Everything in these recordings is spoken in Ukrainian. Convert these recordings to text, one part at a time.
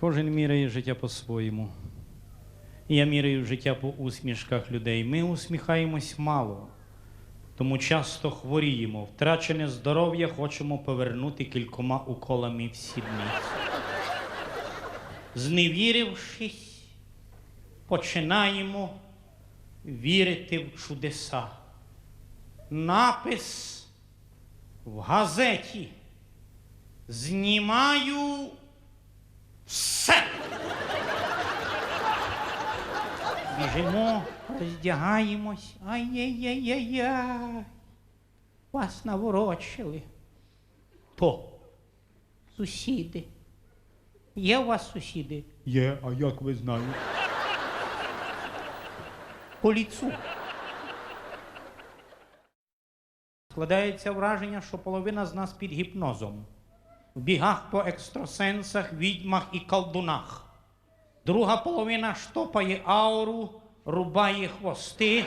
Кожен міряє життя по-своєму. Я міряю життя по усмішках людей. Ми усміхаємось мало, тому часто хворіємо. Втрачене здоров'я хочемо повернути кількома уколами в сідницю. Зневірившись, починаємо вірити в чудеса. Напис в газеті. Знімаю все. Біжимо, роздягаємось. Ай-яй-яй-яй-яй. Вас наворочили. То сусіди. Є у вас сусіди? Є, а як ви знаєте? По ліцу. Складається враження, що половина з нас під гіпнозом. В бігах по екстрасенсах, відьмах і колдунах. Друга половина штопає ауру, рубає хвости,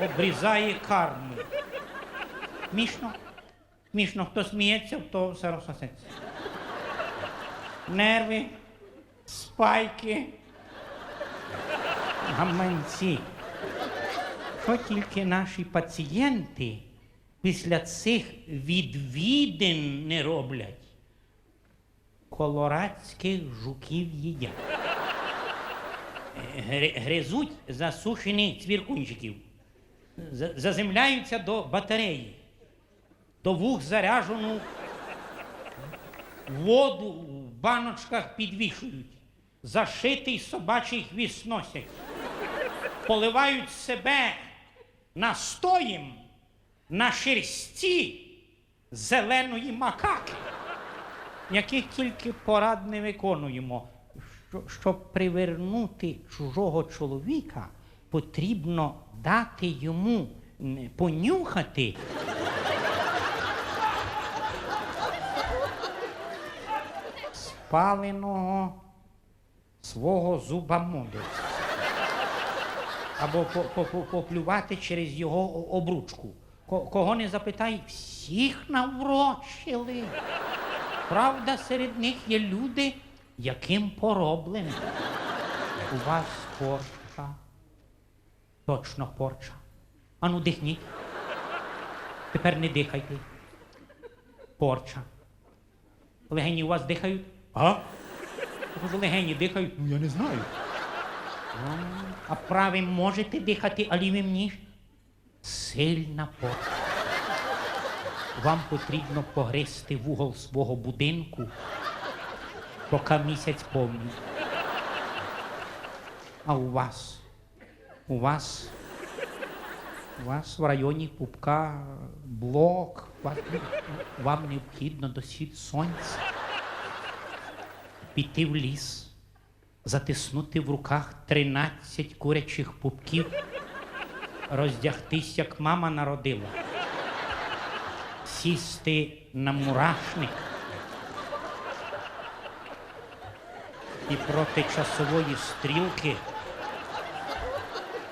обрізає карму. Мішно? Мішно, хто сміється, то все розсосеться. Нерви, спайки, гаманці. Що тільки наші пацієнти після цих відвідин не роблять? Колорадських жуків їдять. Гри- Гризуть засушені цвіркунчиків. За- Заземляються до батареї, до вух заряжену воду в баночках підвішують, зашитий собачий хвіст носять поливають себе настоєм на шерсті зеленої макаки, яких тільки порад не виконуємо. Щоб привернути чужого чоловіка, потрібно дати йому понюхати. Спаленого свого зуба мудрості або по- по- по- поплювати через його обручку. Ко- Кого не запитай, всіх наврочили. Правда, серед них є люди, яким пороблено. У вас порча. Точно порча. Ану, дихніть. Тепер не дихайте. Порча. Легені у вас дихають? А? Кажу, легені дихають. Ну я не знаю. А правим можете дихати, а лівим ні? Сильна порція. Вам потрібно погризти вугол свого будинку, поки місяць повний. А у вас? У вас? У вас в районі пупка блок. Вам необхідно до схід сонця. Піти в ліс затиснути в руках 13 курячих пупків, роздягтись, як мама народила, сісти на мурашник і проти часової стрілки.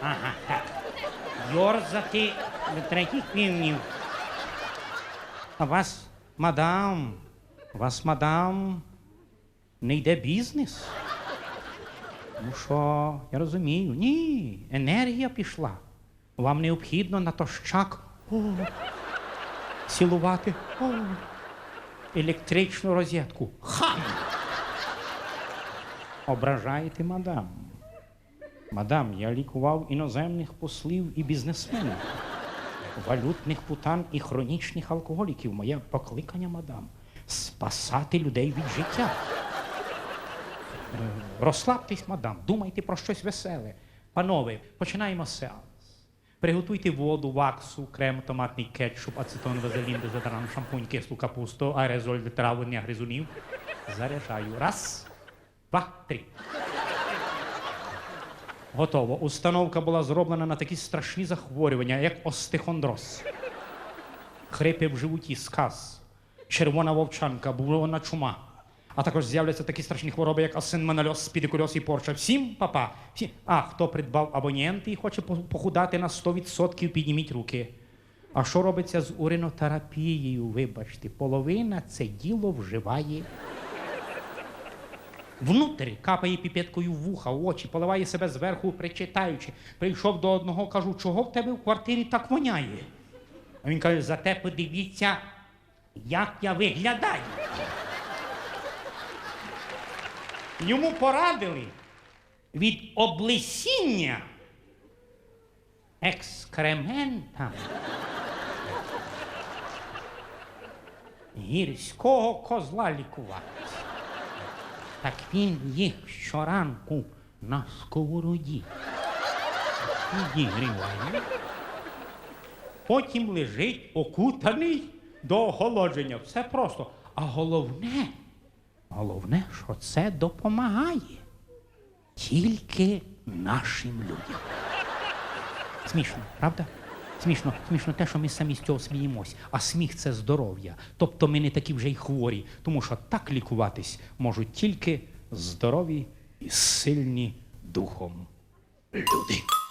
Ага, так. Йорзати до третіх півнів. А вас, мадам, вас, мадам, не йде бізнес? Ну що, я розумію, ні, енергія пішла. Вам необхідно натощак о, цілувати о, електричну розетку. Хам! Ображаєте мадам. Мадам, я лікував іноземних послів і бізнесменів, валютних путан і хронічних алкоголіків. Моє покликання, мадам, спасати людей від життя. Розслабтесь, мадам, думайте про щось веселе. Панове, починаємо сеанс. Приготуйте воду, ваксу, крем, томатний кетчуп, ацетон, вазелін, дезодорант, шампунь, кислу капусту, аерозоль для травлення гризунів. Заряджаю. Раз, два, три. Готово. Установка була зроблена на такі страшні захворювання, як остехондроз, хрипи в животі, сказ, червона вовчанка, бубонна чума. А також з'являться такі страшні хвороби, як асенмональоз, спідикульоз і порча. Всім, папа, всім. А хто придбав абонєнти і хоче похудати на 100%, підніміть руки. А що робиться з уринотерапією? Вибачте, половина це діло вживає Внутрі капає піпеткою вуха, очі, поливає себе зверху, причитаючи. Прийшов до одного, кажу, чого в тебе в квартирі так воняє? А він каже, зате подивіться, як я виглядаю. Йому порадили від облесіння екскремента гірського козла лікувати. Так він їх щоранку на сковороді підігріває. Потім лежить окутаний до охолодження. Все просто. А головне, головне, що це допомагає тільки нашим людям. Смішно, правда? Смішно, смішно те, що ми самі з цього сміємось, а сміх це здоров'я. Тобто ми не такі вже й хворі, тому що так лікуватись можуть тільки здорові і сильні духом люди.